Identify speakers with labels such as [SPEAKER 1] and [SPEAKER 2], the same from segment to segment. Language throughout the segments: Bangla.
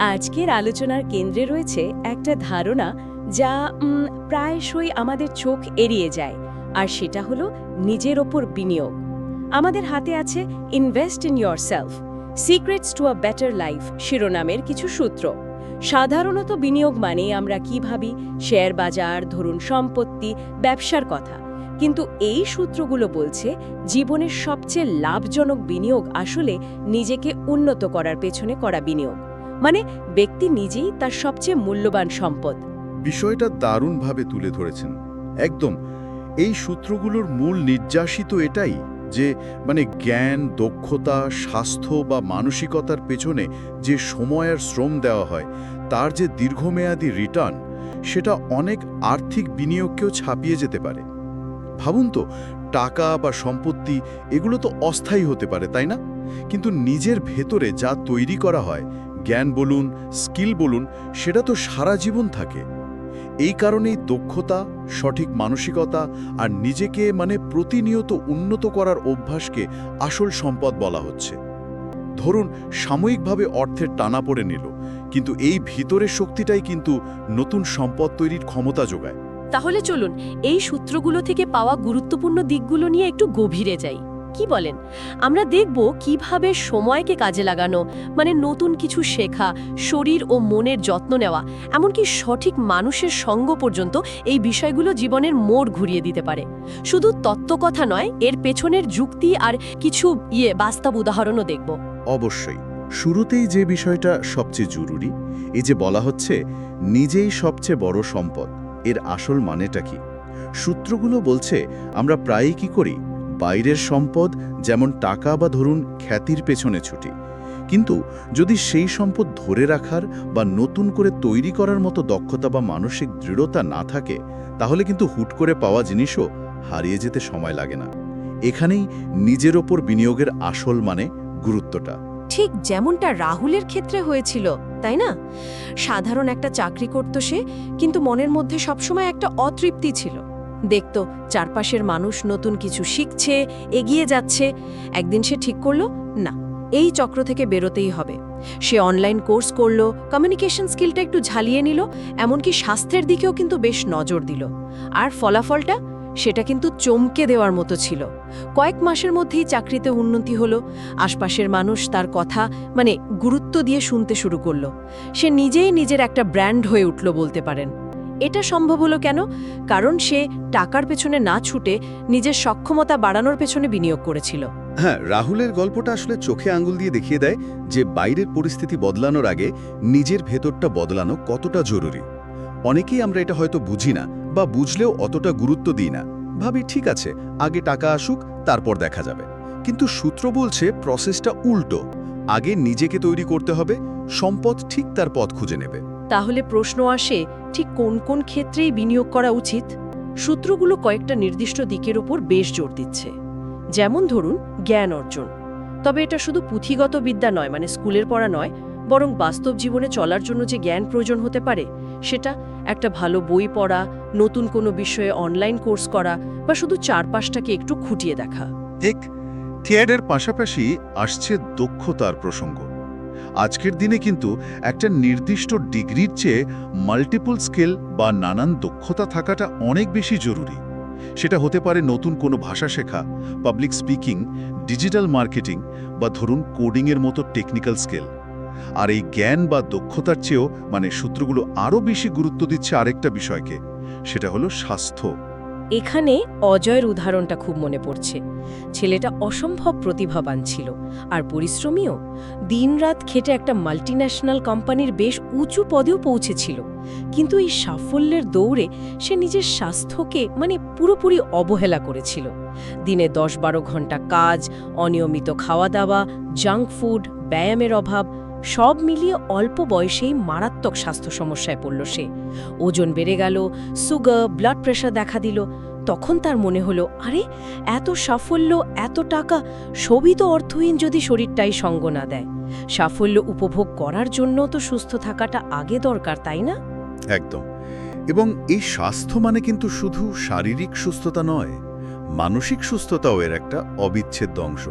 [SPEAKER 1] আজকের আলোচনার কেন্দ্রে রয়েছে একটা ধারণা যা প্রায়শই আমাদের চোখ এড়িয়ে যায়, আর সেটা হলো নিজের ওপর বিনিয়োগ। আমাদের হাতে আছে invest in yourself secrets to a better life শিরোনামের কিছু সূত্র। সাধারণত বিনিয়োগ মানে আমরা কি ভাবি? শেয়ার বাজার, ধরুন সম্পত্তি, ব্যবসার কথা। কিন্তু এই সূত্রগুলো বলছে জীবনের সবচেয়ে লাভজনক বিনিয়োগ আসলে নিজেকে উন্নত করার পেছনে করা বিনিয়োগ। মানে ব্যক্তি নিজেই তার সবচেয়ে মূল্যবান সম্পদ।
[SPEAKER 2] বিষয়টা দারুণভাবে তুলে ধরেছেন। একদম, এই সূত্রগুলোর মূল নির্যাসিত এটাই যে মানে জ্ঞান, দক্ষতা, স্বাস্থ্য বা মানসিকতার পেছনে যে সময় আর শ্রম দেওয়া হয়, তার যে দীর্ঘমেয়াদী রিটার্ন সেটা অনেক আর্থিক বিনিয়োগকেও ছাপিয়ে যেতে পারে। ভাবুন তো, টাকা বা সম্পত্তি, এগুলো তো অস্থায়ী হতে পারে, তাই না? কিন্তু নিজের ভেতরে যা তৈরি করা হয় জ্ঞান বলুন, স্কিল বলুন, সেটা তো সারা জীবন থাকে। এই কারণেই দক্ষতা, সঠিক মানসিকতা আর নিজেকে মানে প্রতিনিয়ত উন্নত করার অভ্যাসকে আসল সম্পদ বলা হচ্ছে। ধরুন, সাময়িকভাবে অর্থের টানা পড়ে নিল, কিন্তু এই ভিতরের শক্তিটাই কিন্তু নতুন সম্পদ তৈরির ক্ষমতা যোগায়।
[SPEAKER 1] তাহলে চলুন, এই সূত্রগুলো থেকে পাওয়া গুরুত্বপূর্ণ দিকগুলো নিয়ে একটু গভীরে যাই। কি বলেন? আমরা দেখব কীভাবে সময়কে কাজে লাগানো মানে নতুন কিছু শেখা, শরীর ও মনের যত্ন নেওয়া, এমনকি সঠিক মানুষের সঙ্গ পর্যন্ত এই বিষয়গুলো জীবনের মোড় ঘুরিয়ে দিতে পারে। শুধু তত্ত্বকথা নয়, এর পেছনের যুক্তি আর কিছু ইয়ে বাস্তব উদাহরণও দেখব।
[SPEAKER 2] অবশ্যই। শুরুতেই যে বিষয়টা সবচেয়ে জরুরি, এই যে বলা হচ্ছে, নিজেই সবচেয়ে বড় সম্পদ, এর আসল মানেটা কি? সূত্রগুলো বলছে, আমরা প্রায়ই কি করি? বাইরের সম্পদ, যেমন টাকা বা ধরুন খ্যাতির পেছনে ছুটি। কিন্তু যদি সেই সম্পদ ধরে রাখার বা নতুন করে তৈরি করার মতো দক্ষতা বা মানসিক দৃঢ়তা না থাকে, তাহলে কিন্তু হুট করে পাওয়া জিনিসও হারিয়ে যেতে সময় লাগে না। এখানেই নিজের ওপর বিনিয়োগের আসল মানে গুরুত্বটা।
[SPEAKER 1] ঠিক যেমনটা রাহুলের ক্ষেত্রে হয়েছিল, তাই না? সাধারণ একটা চাকরি করত সে, কিন্তু মনের মধ্যে সবসময় একটা অতৃপ্তি ছিল। দেখত, চারপাশের মানুষ নতুন কিছু শিখছে, এগিয়ে যাচ্ছে। একদিন সে ঠিক করল, না, এই চক্র থেকে বেরোতেই হবে। সে অনলাইন কোর্স করল কমিউনিকেশন স্কিলটা একটু ঝালিয়ে নিল, এমনকি স্বাস্থ্যের দিকেও কিন্তু বেশ নজর দিল। আর ফলাফলটা? সেটা কিন্তু চমকে দেওয়ার মতো ছিল। কয়েক মাসের মধ্যেই চাকরিতে উন্নতি হলো, আশপাশের মানুষ তার কথা মানে গুরুত্ব দিয়ে শুনতে শুরু করল। সে নিজেই নিজের একটা ব্র্যান্ড হয়ে উঠল বলতে পারেন। এটা সম্ভব হলো কেন? কারণ সে টাকার পেছনে না ছুটে নিজের সক্ষমতা বাড়ানোর পেছনে বিনিয়োগ করেছিল।
[SPEAKER 3] হ্যাঁ রাহুলের গল্পটা আসলে চোখে আঙ্গুল দিয়ে দেখিয়ে দেয় যে বাইরের পরিস্থিতি বদলানোর আগে নিজের ভেতরটা বদলানো কতটা জরুরি। অনেকেই আমরা এটা হয়তো বুঝি না বা বুঝলেও অতটা গুরুত্ব দিই না। ভাবি, ঠিক আছে, আগে টাকা আসুক, তারপর দেখা যাবে। কিন্তু সূত্র বলছে প্রসেসটা উল্টো। আগে নিজেকে তৈরি করতে হবে, সম্পদ ঠিক তার পথ খুঁজে নেবে।
[SPEAKER 1] তাহলে প্রশ্ন আসে, ঠিক কোন কোন ক্ষেত্রেই বিনিয়োগ করা উচিত? সূত্রগুলো কয়েকটা নির্দিষ্ট দিকের ওপর বেশ জোর দিচ্ছে। যেমন ধরুন, জ্ঞান অর্জন। তবে এটা শুধু পুঁথিগত বিদ্যা নয় মানে স্কুলের পড়া নয়, বরং বাস্তব জীবনে চলার জন্য যে জ্ঞান প্রয়োজন হতে পারে, সেটা একটা ভালো বই পড়া, নতুন কোনো বিষয়ে অনলাইন কোর্স করা, বা শুধু চারপাশটাকে একটু খুঁটিয়ে দেখা।
[SPEAKER 2] ঠিক থিয়েটার পাশাপাশি আসছে দক্ষতার প্রসঙ্গ। আজকের দিনে কিন্তু একটা নির্দিষ্ট ডিগ্রির চেয়ে মাল্টিপল স্কিল বা নানান দক্ষতা থাকাটা অনেক বেশি জরুরি। সেটা হতে পারে নতুন কোনো ভাষা শেখা পাবলিক স্পিকিং ডিজিটাল মার্কেটিং বা ধরুন কোডিংয়ের মতো টেকনিক্যাল স্কিল আর এই জ্ঞান বা দক্ষতার চেয়েও মানে সূত্রগুলো আরও বেশি গুরুত্ব দিচ্ছে আরেকটা বিষয়কে, সেটা হলো স্বাস্থ্য।
[SPEAKER 1] এখানে অজয়ের উদাহরণটা খুব মনে পড়ছে। ছেলেটা অসম্ভব প্রতিভাবান ছিল, আর পরিশ্রমীও। দিনরাত খেটে একটা মাল্টিন্যাশনাল কোম্পানির বেশ উঁচু পদেও পৌঁছেছিল। কিন্তু এই সাফল্যের দৌড়ে সে নিজের স্বাস্থ্যকে মানে পুরোপুরি অবহেলা করেছিল। দিনে দশ বারো ঘণ্টা কাজ, অনিয়মিত খাওয়া দাওয়া জাঙ্ক ফুড ব্যায়ামের অভাব সব মিলিয়ে অল্প বয়সেই মারাত্মক স্বাস্থ্য সমস্যায় পড়ল সে। ওজন বেড়ে গেল, সুগার ব্লাড প্রেশার দেখা দিল। তখন তার মনে হলো, আরে, এত সাফল্য, এত টাকা, সবই তো অর্থহীন যদি শরীরটাই সঙ্গ না দেয়। সাফল্য উপভোগ করার জন্য তো সুস্থ থাকাটা আগে দরকার, তাই না?
[SPEAKER 2] একদম। এবং এই স্বাস্থ্য মানে কিন্তু শুধু শারীরিক সুস্থতা নয়, মানসিক সুস্থতাও এর একটা অবিচ্ছেদ্য অংশ।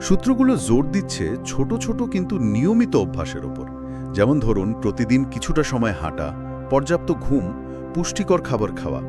[SPEAKER 2] সূত্রগুলো জোর দিচ্ছে ছোট ছোট কিন্তু নিয়মিত অভ্যাসের ওপর। যেমন ধরুন, প্রতিদিন কিছুটা সময় হাঁটা, পর্যাপ্ত ঘুম, পুষ্টিকর খাবার খাওয়া।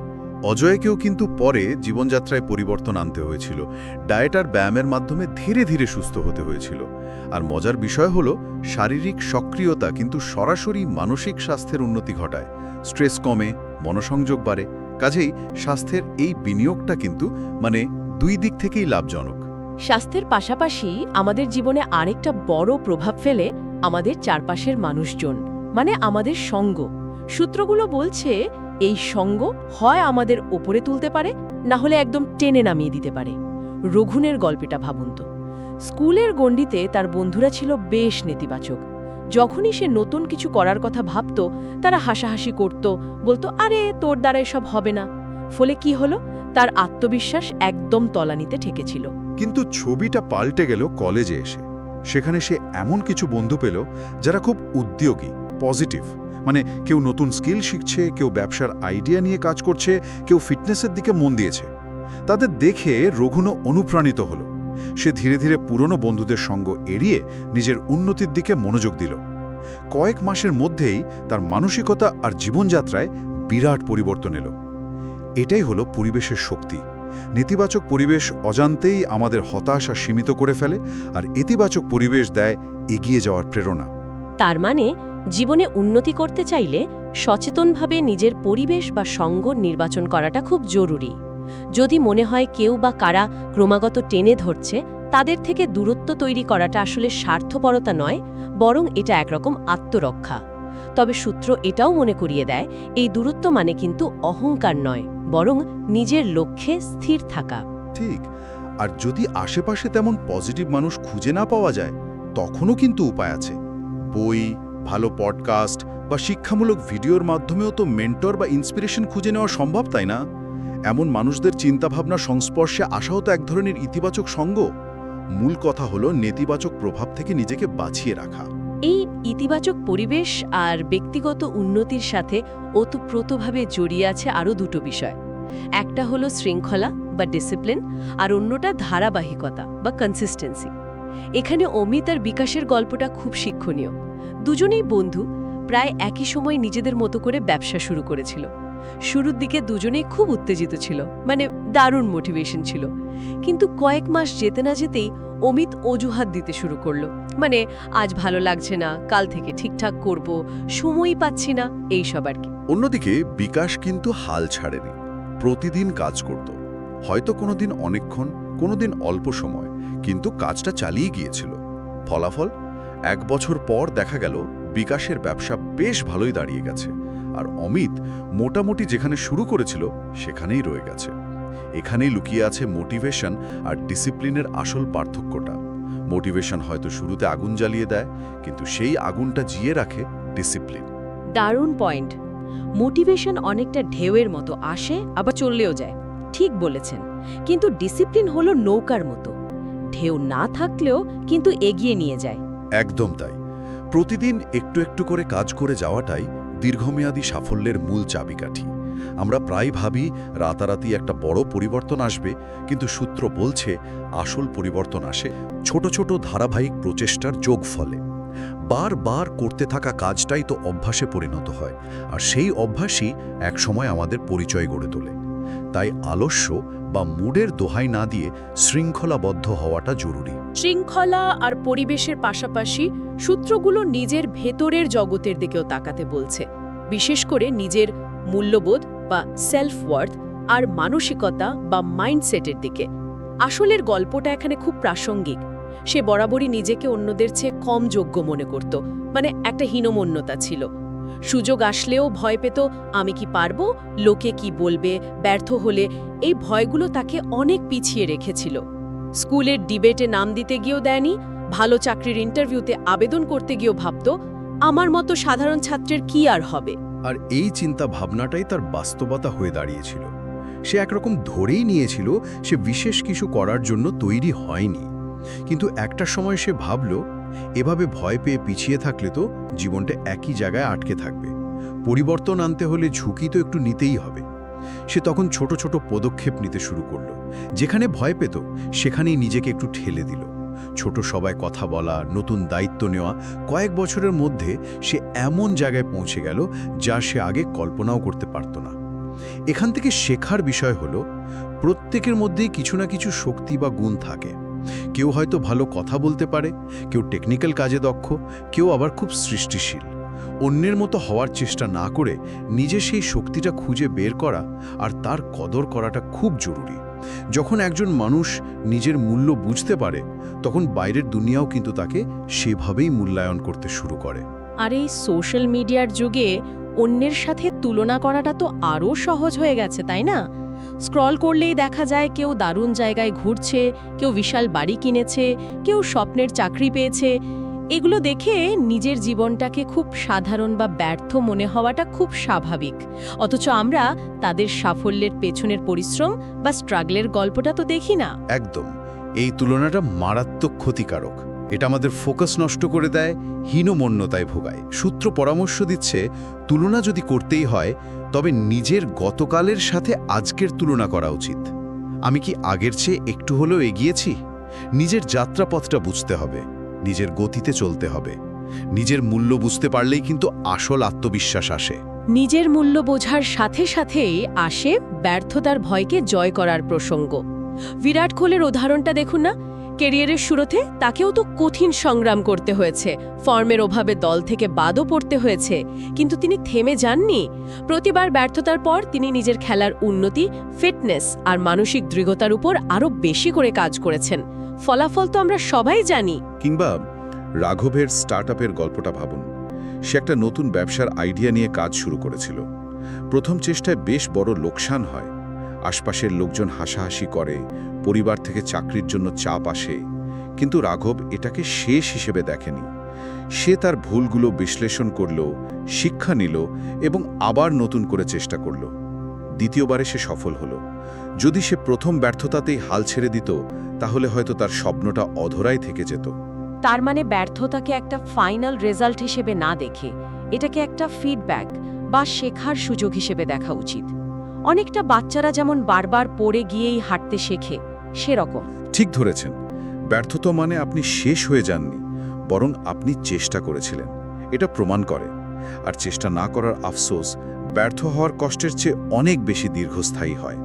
[SPEAKER 2] অজয়কেও কিন্তু পরে জীবনযাত্রায় পরিবর্তন আনতে হয়েছিল। ডায়েট আর ব্যায়ামের মাধ্যমে ধীরে ধীরে সুস্থ হতে হয়েছিল। আর মজার বিষয় হলো, শারীরিক সক্রিয়তা কিন্তু সরাসরি মানসিক স্বাস্থ্যের উন্নতি ঘটায়। স্ট্রেস কমে, মনসংযোগ বাড়ে। কাজেই স্বাস্থ্যের এই বিনিয়োগটা কিন্তু মানে দুই দিক থেকেই লাভজনক।
[SPEAKER 1] স্বাস্থ্যের পাশাপাশি আমাদের জীবনে আরেকটা বড় প্রভাব ফেলে আমাদের চারপাশের মানুষজন মানে আমাদের সঙ্গ। সূত্রগুলো বলছে এই সঙ্গ হয় আমাদের ওপরে তুলতে পারে, না হলে একদম টেনে নামিয়ে দিতে পারে। রঘুনের গল্পটা ভাবুন তো। স্কুলের গণ্ডিতে তার বন্ধুরা ছিল বেশ নেতিবাচক। যখনই সে নতুন কিছু করার কথা ভাবত, তারা হাসাহাসি করত, বলতো, আরে, তোর দ্বারা এসব হবে না। ফলে কি হলো? তার আত্মবিশ্বাস একদম তলানিতে ঠেকেছিল।
[SPEAKER 4] কিন্তু ছবিটা পাল্টে গেল কলেজে এসে। সেখানে সে এমন কিছু বন্ধু পেল যারা খুব উদ্যোগী পজিটিভ মানে কেউ নতুন স্কিল শিখছে, কেউ ব্যবসার আইডিয়া নিয়ে কাজ করছে, কেউ ফিটনেসের দিকে মন দিয়েছে। তাদের দেখে রঘুনো অনুপ্রাণিত হলো। সে ধীরে ধীরে পুরনো বন্ধুদের সঙ্গ এড়িয়ে নিজের উন্নতির দিকে মনোযোগ দিল। কয়েক মাসের মধ্যেই তার মানসিকতা আর জীবনযাত্রায় বিরাট পরিবর্তন এলো। এটাই হলো পরিবেশের শক্তি। নেতিবাচক পরিবেশ অজান্তেই আমাদের হতাশা সীমিত করে ফেলে আর ইতিবাচক পরিবেশ দেয় এগিয়ে যাওয়ার প্রেরণা।
[SPEAKER 1] তার মানে জীবনে উন্নতি করতে চাইলে সচেতনভাবে নিজের পরিবেশ বা সঙ্গ নির্বাচন করাটা খুব জরুরি। যদি মনে হয় কেউ বা কারা ক্রমাগত টেনে ধরছে, তাদের থেকে দূরত্ব তৈরি করাটা আসলে স্বার্থপরতা নয়, বরং এটা একরকম আত্মরক্ষা। তবে সূত্র এটাও মনে করিয়ে দেয়, এই দূরত্ব মানে কিন্তু অহংকার নয়। বরং নিজের লক্ষ্যে স্থির থাকা।
[SPEAKER 4] ঠিক আর যদি আশেপাশে তেমন পজিটিভ মানুষ খুঁজে না পাওয়া যায় তখনও কিন্তু উপায় আছে। বই ভালো পডকাস্ট বা শিক্ষামূলক ভিডিওর মাধ্যমেও তো মেন্টর বা ইন্সপিরেশন খুঁজে নেওয়া সম্ভব তাই না? এমন মানুষদের চিন্তাভাবনা সংস্পর্শে আসাও তো এক ধরনের ইতিবাচক সঙ্গ। মূল কথা হলো নেতিবাচক প্রভাব থেকে নিজেকে বাঁচিয়ে রাখা।
[SPEAKER 1] এই ইতিবাচক পরিবেশ আর ব্যক্তিগত উন্নতির সাথে ওতপ্রোতভাবে জড়িয়ে আছে আরও দুটো বিষয়। একটা হলো শৃঙ্খলা বা ডিসিপ্লিন আর অন্যটা ধারাবাহিকতা বা কনসিস্টেন্সি এখানে অমিত আর বিকাশের গল্পটা খুব শিক্ষণীয়। দুজনেই বন্ধু, প্রায় একই সময় নিজেদের মতো করে ব্যবসা শুরু করেছিল। শুরুর দিকে দুজনেই খুব উত্তেজিত ছিল মানে দারুণ মোটিভেশন ছিল। কিন্তু কয়েক মাস যেতে না যেতেই অমিত অজুহাত দিতে শুরু করল মানে আজ ভালো লাগছে না, কাল থেকে ঠিকঠাক করব, সময়ই পাচ্ছি না, এই সব আর কি।
[SPEAKER 2] অন্যদিকে বিকাশ কিন্তু হাল ছাড়েনি, প্রতিদিন কাজ করত, হয়তো কোনোদিন অনেকক্ষণ, কোনোদিন অল্প সময়, কিন্তু কাজটা চালিয়ে গিয়েছিল। ফলাফল? এক বছর পর দেখা গেল বিকাশের ব্যবসা বেশ ভালোই দাঁড়িয়ে গেছে। আর অমিত মোটামুটি যেখানে শুরু করেছিল সেখানেই রয়ে গেছে। এখানেই লুকিয়ে আছে মোটিভেশন আর ডিসিপ্লিনের আসল পার্থক্যটা। মোটিভেশন হয়তো শুরুতে আগুন জ্বালিয়ে দেয় কিন্তু সেই আগুনটা জিয়ে রাখে ডিসিপ্লিন।
[SPEAKER 1] দারুণ পয়েন্ট। মোটিভেশন অনেকটা ঢেউয়ের মতো আসে আবার চললেও যায়। ঠিক বলেছেন। কিন্তু ডিসিপ্লিন হলো নৌকার মতো। ঢেউ না থাকলেও কিন্তু এগিয়ে নিয়ে যায়।
[SPEAKER 2] একদম তাই। প্রতিদিন একটু একটু করে কাজ করে যাওয়াটাই দীর্ঘমেয়াদী সাফল্যের মূল চাবিকাঠি। আমরা প্রায় ভাবি রাতারাতি একটা বড় পরিবর্তন আসবে, কিন্তু সূত্র বলছে আসল পরিবর্তন আসে ছোট ছোট ধারাবাহিক প্রচেষ্টার যোগফলে। বারবার করতে থাকা কাজটাই তো অভ্যাসে পরিণত হয়, আর সেই অভ্যাসই একসময় আমাদের পরিচয় গড়ে তোলে। তাই আলস্য বা মুডের দোহাই না দিয়ে শৃঙ্খলাবদ্ধ হওয়াটা জরুরি।
[SPEAKER 1] শৃঙ্খলা আর পরিবেশের পাশাপাশি সূত্রগুলো নিজের ভেতরের জগতের দিকেও তাকাতে বলছে। বিশেষ করে নিজের মূল্যবোধ বা সেলফ ওয়ার্থ আর মানসিকতা বা মাইন্ডসেটের দিকে। আসলের গল্পটা এখানে খুব প্রাসঙ্গিক। সে বরাবরই নিজেকে অন্যদের চেয়ে কম যোগ্য মনে করত। মানে একটা হীনমন্যতা ছিল। সুযোগ আসলেও ভয় পেত, আমি কি পারব? লোকে কি বলবে? ব্যর্থ হলে এই ভয়গুলো তাকে অনেক পিছিয়ে রেখেছিল। স্কুলের ডিবেটে নাম দিতে গিয়েও দেয়নি, ভালো চাকরির ইন্টারভিউতে আবেদন করতে গিয়েও ভাবত, আমার মতো সাধারণ ছাত্রের কি আর হবে?
[SPEAKER 4] আর এই চিন্তা ভাবনাটাই তার বাস্তবতা হয়ে দাঁড়িয়েছিল। সে একরকম ধরেই নিয়েছিল, সে বিশেষ কিছু করার জন্য তৈরি হয়নি। কিন্তু একটা সময় সে ভাবল এভাবে ভয় পেয়ে পিছিয়ে থাকলে তো জীবনটা একই জায়গায় আটকে থাকবে। পরিবর্তন আনতে হলে ঝুঁকি তো একটু নিতেই হবে। সে তখন ছোট ছোট পদক্ষেপ নিতে শুরু করল। যেখানে ভয় পেত, সেখানেই নিজেকে একটু ঠেলে দিল।
[SPEAKER 5] ছোট সবাই কথা বলা, নতুন দায়িত্ব নেওয়া, কয়েক বছরের মধ্যে সে এমন জায়গায় পৌঁছে গেল যা সে আগে কল্পনাও করতে পারত না। এখান থেকে শেখার বিষয় হলো, প্রত্যেকের মধ্যেই কিছু না কিছু শক্তি বা গুণ থাকে। কেউ হয়তো ভালো কথা বলতে পারে, কেউ টেকনিক্যাল কাজে দক্ষ, কেউ আবার খুব সৃষ্টিশীল। অন্যের মতো হওয়ার চেষ্টা না করে নিজে সেই শক্তিটা খুঁজে বের করা আর তার কদর করাটা খুব জরুরি। যখন একজন মানুষ নিজের মূল্য বুঝতে পারে, তখন বাইরের দুনিয়াও কিন্তু তাকে সেভাবেই মূল্যায়ন করতে শুরু করে।
[SPEAKER 1] আর এই সোশ্যাল মিডিয়ার যুগে অন্যের সাথে তুলনা করাটা তো আরও সহজ হয়ে গেছে, তাই না? স্ক্রল করলেই দেখা যায় কেউ দারুণ জায়গায় ঘুরছে, কেউ বিশাল বাড়ি কিনেছে, কেউ স্বপ্নের চাকরি পেয়েছে। এগুলো দেখে নিজের জীবনটাকে খুব সাধারণ বা ব্যর্থ মনে হওয়াটা খুব স্বাভাবিক। অথচ আমরা তাদের সাফল্যের পেছনের পরিশ্রম বা স্ট্রাগলের গল্পটা তো দেখি না।
[SPEAKER 5] একদম। এই তুলনাটা মারাত্মক ক্ষতিকারক। এটা আমাদের ফোকাস নষ্ট করে দেয়, হীনমন্যতায় ভোগায়। সূত্র পরামর্শ দিচ্ছে, তুলনা যদি করতেই হয় তবে নিজের গতকালের সাথে আজকের তুলনা করা উচিত। আমি কি আগের চেয়ে একটু হলেও এগিয়েছি? নিজের যাত্রাপথটা বুঝতে হবে, নিজের গতিতে চলতে হবে। নিজের মূল্য বুঝতে পারলেই কিন্তু আসল আত্মবিশ্বাস আসে।
[SPEAKER 1] নিজের মূল্য বোঝার সাথে সাথেই আসে ব্যর্থতার ভয়কে জয় করার প্রসঙ্গ। বিরাট কোহলির উদাহরণটা দেখুন না? কেরিয়ারের শুরুতে তাকেও তো কঠিন সংগ্রাম করতে হয়েছে। ফর্মের অভাবে দল থেকে বাদও পড়তে হয়েছে। কিন্তু তিনি থেমে যাননি। প্রতিবার ব্যর্থতার পর তিনি নিজের খেলার উন্নতি, ফিটনেস আর মানসিক দৃঢ়তার উপর আরও বেশি করে কাজ করেছেন। ফলাফল তো আমরা সবাই জানি।
[SPEAKER 2] কিংবা রাঘবের স্টার্টআপের গল্পটা ভাবুন। সে একটা নতুন ব্যবসার আইডিয়া নিয়ে কাজ শুরু করেছিল। প্রথম চেষ্টায় বেশ বড় লোকসান হয়। আশপাশের লোকজন হাসাহাসি করে পরিবার থেকে চাকরির জন্য চাপ আসে, কিন্তু রাঘব এটাকে শেষ হিসেবে দেখেনি। সে তার ভুলগুলো বিশ্লেষণ করল, শিক্ষা নিল এবং আবার নতুন করে চেষ্টা করল। দ্বিতীয়বারে সে সফল হলো। যদি সে প্রথম ব্যর্থতাতেই হাল ছেড়ে দিত, তাহলে হয়তো তার স্বপ্নটা অধরাই থেকে যেত।
[SPEAKER 1] তার মানে ব্যর্থতাকে একটা ফাইনাল রেজাল্ট হিসেবে না দেখে, এটাকে একটা ফিডব্যাক বা শেখার সুযোগ হিসেবে দেখা উচিত। অনেকটা বাচ্চারা যেমন বারবার পড়ে গিয়েই হাঁটতে শেখে সেরকম।
[SPEAKER 2] ঠিক ধরেছেন। ব্যর্থতা মানে আপনি শেষ হয়ে যাননি, বরং আপনি চেষ্টা করেছিলেন। এটা প্রমাণ করে। আর চেষ্টা না করার আফসোস ব্যর্থ হওয়ার কষ্টের চেয়ে অনেক বেশি দীর্ঘস্থায়ী হয়।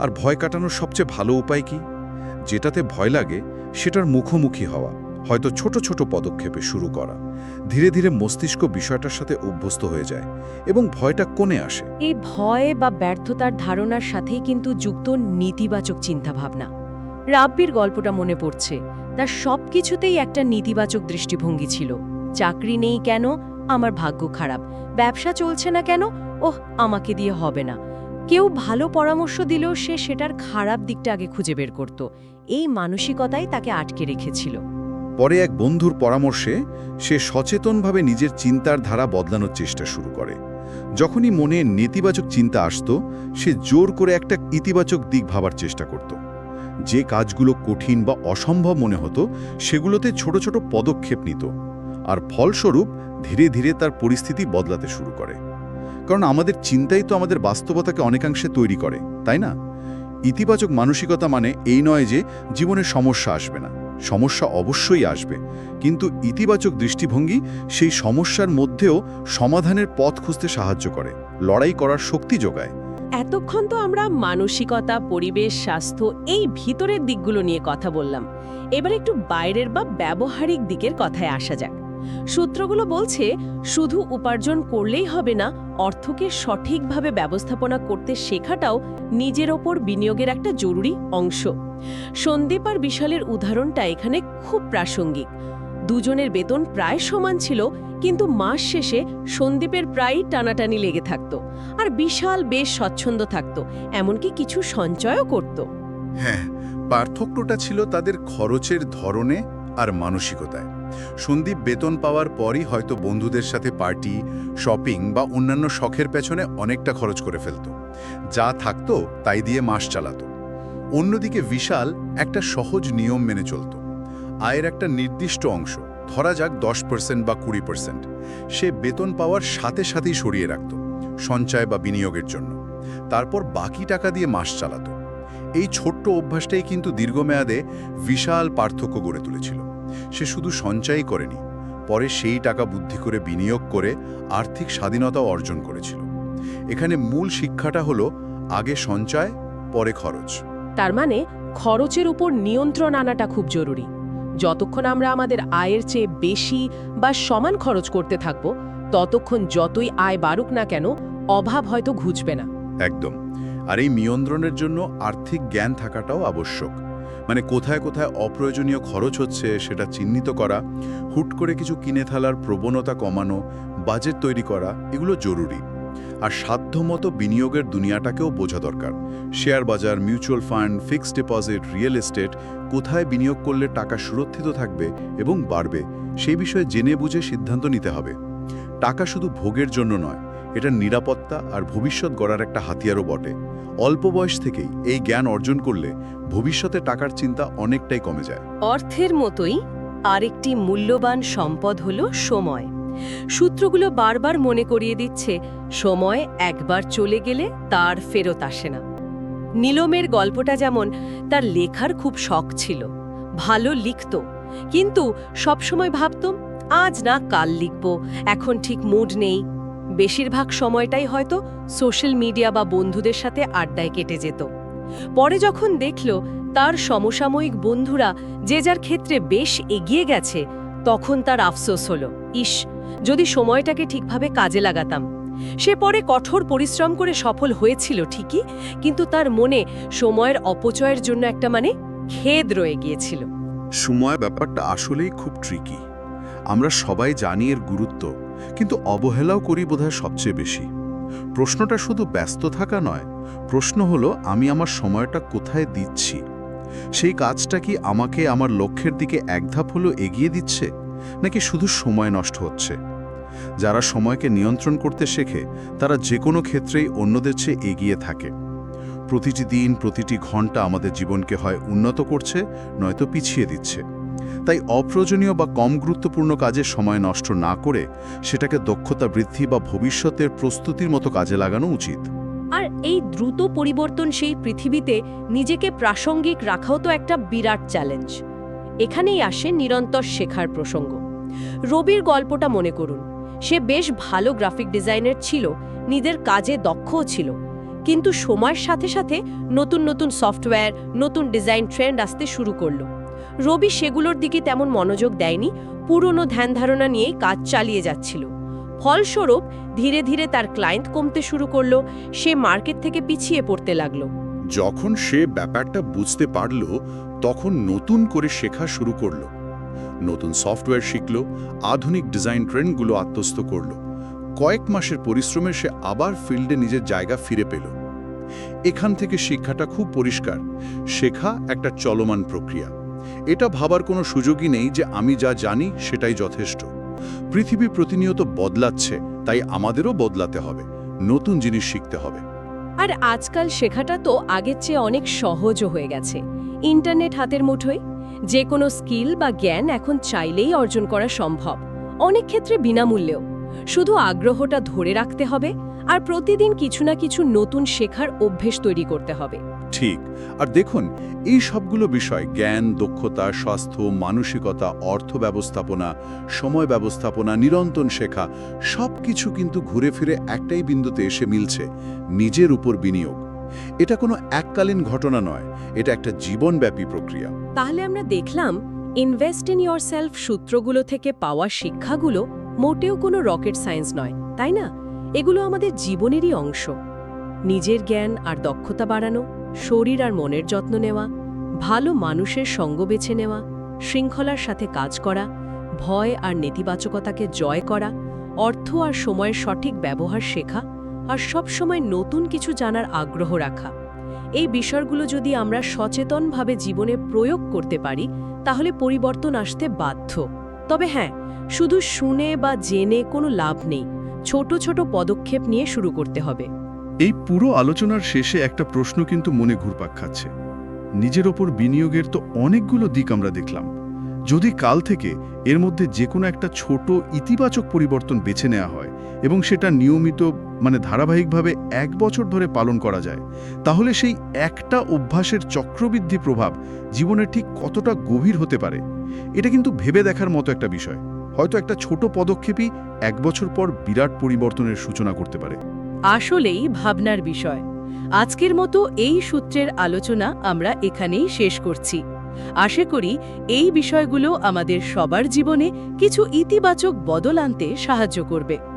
[SPEAKER 2] আর ভয় কাটানোর সবচেয়ে ভালো উপায় কি? যেটাতে ভয় লাগে, সেটার মুখোমুখি হওয়া। হয়তো ছোট ছোট পদক্ষেপে শুরু করা। ধীরে ধীরে মস্তিষ্ক বিষয়টার সাথে অভ্যস্ত হয়ে যায় এবং ভয়টা কোণে আসে।
[SPEAKER 1] এই ভয় বা ব্যর্থতার ধারণার সাথেই কিন্তু যুক্ত নেতিবাচক চিন্তাভাবনা। রাব্বির গল্পটা মনে পড়ছে, তার সব কিছুতেই একটা নেতিবাচক দৃষ্টিভঙ্গি ছিল। চাকরি নেই কেন? আমার ভাগ্য খারাপ। ব্যবসা চলছে না কেন? ওহ, আমাকে দিয়ে হবে না। কেউ ভালো পরামর্শ দিলেও সে সেটার খারাপ দিকটা আগে খুঁজে বের করত। এই মানসিকতাই তাকে আটকে রেখেছিল।
[SPEAKER 2] পরে এক বন্ধুর পরামর্শে সে সচেতনভাবে নিজের চিন্তার ধারা বদলানোর চেষ্টা শুরু করে। যখনই মনে নেতিবাচক চিন্তা আসত, সে জোর করে একটা ইতিবাচক দিক ভাবার চেষ্টা করত। যে কাজগুলো কঠিন বা অসম্ভব মনে হতো, সেগুলোতে ছোট ছোট পদক্ষেপ নিত। আর ফলস্বরূপ, ধীরে ধীরে তার পরিস্থিতি বদলাতে শুরু করে। কারণ আমাদের চিন্তাই তো আমাদের বাস্তবতাকে অনেকাংশে তৈরি করে, তাই না? ইতিবাচক মানসিকতা মানে এই নয় যে, জীবনে সমস্যা আসবে না। সমস্যা অবশ্যই আসবে। কিন্তু ইতিবাচক দৃষ্টিভঙ্গি সেই সমস্যার মধ্যেও সমাধানের পথ খুঁজতে সাহায্য করে, লড়াই করার শক্তি যোগায়।
[SPEAKER 1] এতক্ষণ তো আমরা মানসিকতা, পরিবেশ, স্বাস্থ্য এই ভিতরের দিকগুলো নিয়ে কথা বললাম। এবার একটু বাইরের বা ব্যবহারিক দিকের কথায় আসা যাক। সূত্রগুলো বলছে, শুধু উপার্জন করলেই হবে না, অর্থকে সঠিকভাবে ব্যবস্থাপনা করতে শেখাটাও নিজের ওপর বিনিয়োগের একটা জরুরি অংশ। সন্দীপ আর বিশালের উদাহরণটা এখানে খুব প্রাসঙ্গিক। দুজনের বেতন প্রায় সমান ছিল, কিন্তু মাস শেষে সন্দীপের প্রায়ই টানাটানি লেগে থাকত আর বিশাল বেশ স্বচ্ছন্দ থাকত, এমনকি কিছু সঞ্চয়ও করত।
[SPEAKER 6] হ্যাঁ পার্থক্যটা ছিল তাদের খরচের ধরনে আর মানসিকতায়। সন্দীপ বেতন পাওয়ার পরই হয়তো বন্ধুদের সাথে পার্টি, শপিং বা অন্যান্য শখের পেছনে অনেকটা খরচ করে ফেলত। যা থাকতো তাই দিয়ে মাস চালাতো। অন্যদিকে বিশাল একটা সহজ নিয়ম মেনে চলত। আয়ের একটা নির্দিষ্ট অংশ, ধরা যাক দশ পার্সেন্ট বা কুড়ি পার্সেন্ট সে বেতন পাওয়ার সাথে সাথেই সরিয়ে রাখত, সঞ্চয় বা বিনিয়োগের জন্য। তারপর বাকি টাকা দিয়ে মাস চালাতো।
[SPEAKER 2] এই ছোট্ট অভ্যাসটাই কিন্তু দীর্ঘমেয়াদে বিশাল পার্থক্য গড়ে তুলেছিল। সে শুধু সঞ্চয়ই করেনি, পরে সেই টাকা বুদ্ধি করে বিনিয়োগ করে আর্থিক স্বাধীনতাও অর্জন করেছিল। এখানে মূল শিক্ষাটা হলো আগে সঞ্চয়, পরে খরচ।
[SPEAKER 1] তার মানে খরচের উপর নিয়ন্ত্রণ আনাটা খুব জরুরি। যতক্ষণ আমরা আমাদের আয়ের চেয়ে বেশি বা সমান খরচ করতে থাকব, ততক্ষণ যতই আয় বাড়ুক না কেন, অভাব হয়তো ঘুচবে না।
[SPEAKER 2] একদম। আর এই নিয়ন্ত্রণের জন্য আর্থিক জ্ঞান থাকাটাও আবশ্যক। মানে কোথায় কোথায় অপ্রয়োজনীয় খরচ হচ্ছে সেটা চিহ্নিত করা, হুট করে কিছু কিনে ফেলার প্রবণতা কমানো, বাজেট তৈরি করা, এগুলো জরুরি। আর সাধ্যমতো বিনিয়োগের দুনিয়াটাকেও বোঝা দরকার। শেয়ার বাজার, mutual fund, fixed deposit, real estate কোথায় বিনিয়োগ করলে টাকা সুরক্ষিত থাকবে এবং বাড়বে সেই বিষয়ে জেনে বুঝে সিদ্ধান্ত নিতে হবে। টাকা শুধু ভোগের জন্য নয়, এটা নিরাপত্তা আর ভবিষ্যৎ গড়ার একটা হাতিয়ারও বটে। অল্প বয়স থেকেই এই জ্ঞান অর্জন করলে ভবিষ্যতে টাকার চিন্তা অনেকটাই কমে যায়।
[SPEAKER 1] অর্থের মতোই আরেকটি মূল্যবান সম্পদ হল সময়। সূত্রগুলো বারবার মনে করিয়ে দিচ্ছে, সময় একবার চলে গেলে তার ফেরত আসে না। নীলমের গল্পটা যেমন তার লেখার খুব শখ ছিল, ভালো লিখত, কিন্তু সবসময় ভাবতম আজ না কাল লিখব, এখন ঠিক মুড নেই। বেশিরভাগ সময়টাই হয়তো সোশ্যাল মিডিয়া বা বন্ধুদের সাথে আড্ডায় কেটে যেত। পরে যখন দেখল তার সমসাময়িক বন্ধুরা যে যার ক্ষেত্রে বেশ এগিয়ে গেছে, তখন তার আফসোস হলো, ইস যদি সময়টাকে ঠিকভাবে কাজে লাগাতাম। সে পরে কঠোর পরিশ্রম করে সফল হয়েছিল ঠিকই, কিন্তু তার মনে সময়ের অপচয়ের জন্য একটা মানে খেদ রয়ে গিয়েছিল।
[SPEAKER 7] সময় ব্যাপারটা আসলেই খুব ট্রিকি আমরা সবাই জানি এর গুরুত্ব, কিন্তু অবহেলাও করি বোধহয় সবচেয়ে বেশি। প্রশ্নটা শুধু ব্যস্ত থাকা নয়, প্রশ্ন হলো আমি আমার সময়টা কোথায় দিচ্ছি? সেই কাজটা কি আমাকে আমার লক্ষ্যের দিকে এক ধাপ হলো এগিয়ে দিচ্ছে? নাকি শুধু সময় নষ্ট হচ্ছে? যারা সময়কে নিয়ন্ত্রণ করতে শেখে, তারা যে কোনো ক্ষেত্রেই অন্যদের চেয়ে এগিয়ে থাকে। প্রতিটি দিন, প্রতিটি ঘণ্টা আমাদের জীবনকে হয় উন্নত করছে, নয়তো পিছিয়ে দিচ্ছে। তাই অপ্রয়োজনীয় বা কম গুরুত্বপূর্ণ কাজে সময় নষ্ট না করে সেটাকে দক্ষতা বৃদ্ধি বা ভবিষ্যতের প্রস্তুতির মতো কাজে লাগানো উচিত।
[SPEAKER 1] আর এই দ্রুত পরিবর্তনশীল পৃথিবীতে নিজেকে প্রাসঙ্গিক রাখাও তো একটা বিরাট চ্যালেঞ্জ। এখানেই আসে নিরন্তর শেখার প্রসঙ্গ। রবির গল্পটা মনে করুন। সে বেশ ভালো গ্রাফিক ডিজাইনার ছিল, নিজের কাজে দক্ষও ছিল। কিন্তু সময়ের সাথে সাথে নতুন নতুন সফটওয়্যার, নতুন ডিজাইন ট্রেন্ড আসতে শুরু করল। রবি সেগুলোর দিকে তেমন মনোযোগ দেয়নি, পুরনো ধ্যান ধারণা নিয়েই কাজ চালিয়ে যাচ্ছিল। ফলস্বরূপ, ধীরে ধীরে তার ক্লায়েন্ট কমতে শুরু করল, সে মার্কেট থেকে পিছিয়ে পড়তে লাগল।
[SPEAKER 2] যখন সে ব্যাপারটা বুঝতে পারল তখন নতুন করে শেখা শুরু করল। নতুন সফটওয়্যার শিখল, আধুনিক ডিজাইন ট্রেন্ডগুলো আত্মস্থ করল। কয়েক মাসের পরিশ্রমে সে আবার ফিল্ডে নিজের জায়গা ফিরে পেল। এখান থেকে শিক্ষাটা খুব পরিষ্কার। শেখা একটা চলমান প্রক্রিয়া। এটা ভাবার কোনো সুযোগই নেই যে আমি যা জানি সেটাই যথেষ্ট। পৃথিবী প্রতিনিয়ত বদলাচ্ছে, তাই আমাদেরও বদলাতে হবে। নতুন জিনিস শিখতে হবে।
[SPEAKER 1] আর আজকাল শেখাটা তো আগের চেয়ে অনেক সহজও হয়ে গেছে। ইন্টারনেট হাতের মুঠোয়, যে কোনো স্কিল বা জ্ঞান এখন চাইলেই অর্জন করা সম্ভব, অনেক ক্ষেত্রে বিনামূল্যেও। শুধু আগ্রহটা ধরে রাখতে হবে আর প্রতিদিন কিছু না কিছু নতুন শেখার অভ্যেস তৈরি করতে হবে।
[SPEAKER 2] ঠিক, আর দেখুন, এই সবগুলো বিষয় জ্ঞান, দক্ষতা, স্বাস্থ্য, মানসিকতা, অর্থ ব্যবস্থাপনা, সময় ব্যবস্থাপনা, নিরন্তর শেখা সব কিছু কিন্তু ঘুরে ফিরে একটাই বিন্দুতে এসে মিলছে, নিজের উপর বিনিয়োগ। এটা কোনো এককালীন ঘটনা নয়, এটা একটা জীবনব্যাপী প্রক্রিয়া।
[SPEAKER 1] তাহলে আমরা দেখলাম ইনভেস্ট ইন ইয়োর সেলফ সূত্রগুলো থেকে পাওয়া শিক্ষাগুলো মোটেও কোনো রকেট সায়েন্স নয়, তাই না? এগুলো আমাদের জীবনেরই অংশ। নিজের জ্ঞান আর দক্ষতা বাড়ানো, শরীর আর মনের যত্ন নেওয়া, ভালো মানুষের সঙ্গ বেছে নেওয়া, শৃঙ্খলার সাথে কাজ করা, ভয় আর নেতিবাচকতাকে জয় করা, অর্থ আর সময়ের সঠিক ব্যবহার শেখা আর সবসময় নতুন কিছু জানার আগ্রহ রাখা। এই বিষয়গুলো যদি আমরা সচেতনভাবে জীবনে প্রয়োগ করতে পারি, তাহলে পরিবর্তন আসতে বাধ্য। তবে হ্যাঁ শুধু শুনে বা জেনে কোনো লাভ নেই। ছোট ছোট পদক্ষেপ নিয়ে শুরু করতে হবে।
[SPEAKER 8] এই পুরো আলোচনার শেষে একটা প্রশ্ন কিন্তু মনে ঘুরপাক খাচ্ছে। নিজের ওপর বিনিয়োগের তো অনেকগুলো দিক আমরা দেখলাম। যদি কাল থেকে এর মধ্যে যে কোনো একটা ছোট ইতিবাচক পরিবর্তন বেছে নেওয়া হয়
[SPEAKER 2] এবং সেটা নিয়মিত মানে ধারাবাহিকভাবে এক বছর ধরে পালন করা যায়, তাহলে সেই একটা অভ্যাসের চক্রবৃদ্ধি প্রভাব জীবনে ঠিক কতটা গভীর হতে পারে, এটা কিন্তু ভেবে দেখার মতো একটা বিষয়। হয়তো একটা ছোট পদক্ষেপই এক বছর পর বিরাট পরিবর্তনের সূচনা করতে পারে।
[SPEAKER 1] আসলেই ভাবনার বিষয়। আজকের মতো এই সূত্রের আলোচনা আমরা এখানেই শেষ করছি। আশা করি এই বিষয়গুলো আমাদের সবার জীবনে কিছু ইতিবাচক বদল আনতে সাহায্য করবে।